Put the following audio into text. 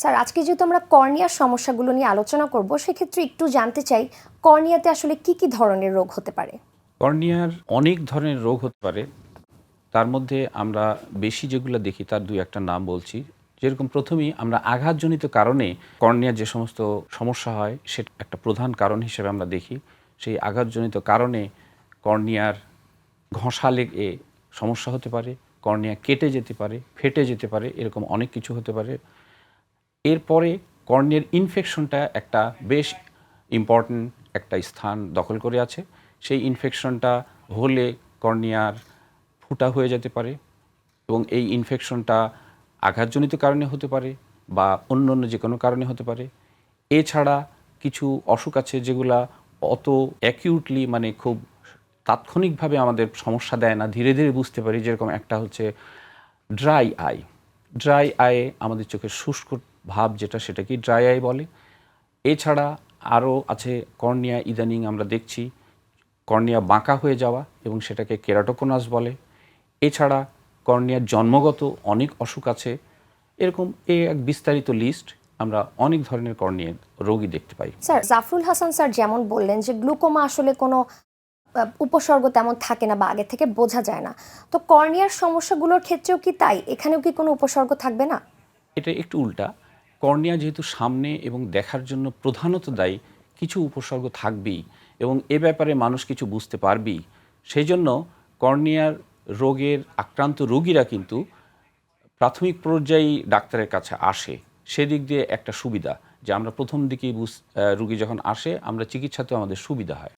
Sir, আজকে যেহেতু আমরা কর্নিয়ার সমস্যাগুলো নিয়ে আলোচনা করব, সেক্ষেত্রে একটু জানতে চাই, কর্নিয়াতে আসলে কি কি ধরনের রোগ হতে পারে? কর্নিয়ার অনেক ধরনের রোগ হতে পারে। তার মধ্যে আমরা বেশি যেগুলো দেখি, তার দুই একটা নাম বলছি। যেরকম প্রথমেই আমরা আঘাতজনিত কারণে কর্নিয়ার যে সমস্ত সমস্যা হয় সেটা একটা প্রধান কারণ হিসেবে আমরা দেখি। সেই আঘাতজনিত কারণে কর্নিয়ার ঘষা লেগে সমস্যা হতে পারে, কর্নিয়া কেটে যেতে পারে, ফেটে যেতে পারে, এরকম অনেক কিছু হতে পারে। এরপরে কর্নিয়ার ইনফেকশনটা একটা বেশ ইম্পর্ট্যান্ট একটা স্থান দখল করে আছে। সেই ইনফেকশনটা হলে কর্নিয়ার ফুটা হয়ে যেতে পারে এবং এই ইনফেকশনটা আঘাতজনিত কারণে হতে পারে বা অন্য অন্য যে কোনো কারণে হতে পারে। এছাড়া কিছু অসুখ আছে যেগুলা অত অ্যাকিউটলি মানে খুব তাৎক্ষণিকভাবে আমাদের সমস্যা দেয় না। ধীরে ধীরে বুঝতে পারি যেরকম একটা হচ্ছে ড্রাই আই ড্রাই আয়ে আমাদের চোখের শুষ্ক ভাব যেটা সেটাকে ড্রাই আই বলে। এছাড়া আরও আছে কর্নিয়া ইদানিং আমরা দেখছি কর্নিয়া বাঁকা হয়ে যাওয়া এবং সেটাকে কেরাটোকোনাস বলে। এছাড়া কর্নিয়ার জন্মগত অনেক অসুখ আছে। এরকম এই এক বিস্তারিত লিস্ট আমরা অনেক ধরনের কর্নিয়ার রোগী দেখতে পাই। স্যার জাফরুল হাসান স্যার যেমন বললেন যে গ্লুকোমা আসলে কোনো উপসর্গ তেমন থাকে না বা আগে থেকে বোঝা যায় না। তো কর্নিয়ার সমস্যাগুলোর ক্ষেত্রেও কি তাই? এখানেও কি কোনো উপসর্গ থাকবে না? এটা একটু উল্টা। কর্নিয়া যেহেতু সামনে এবং দেখার জন্য প্রধানত দায়ী, কিছু উপসর্গ থাকবেই এবং এ ব্যাপারে মানুষ কিছু বুঝতে পারবেই। সেই জন্য কর্নিয়ার রোগের আক্রান্ত রোগীরা কিন্তু প্রাথমিক পর্যায়েই ডাক্তারের কাছে আসে। সেদিক দিয়ে একটা সুবিধা যে আমরা প্রথম দিকেই বুঝ রুগী যখন আসে, আমরা চিকিৎসাতেও আমাদের সুবিধা হয়।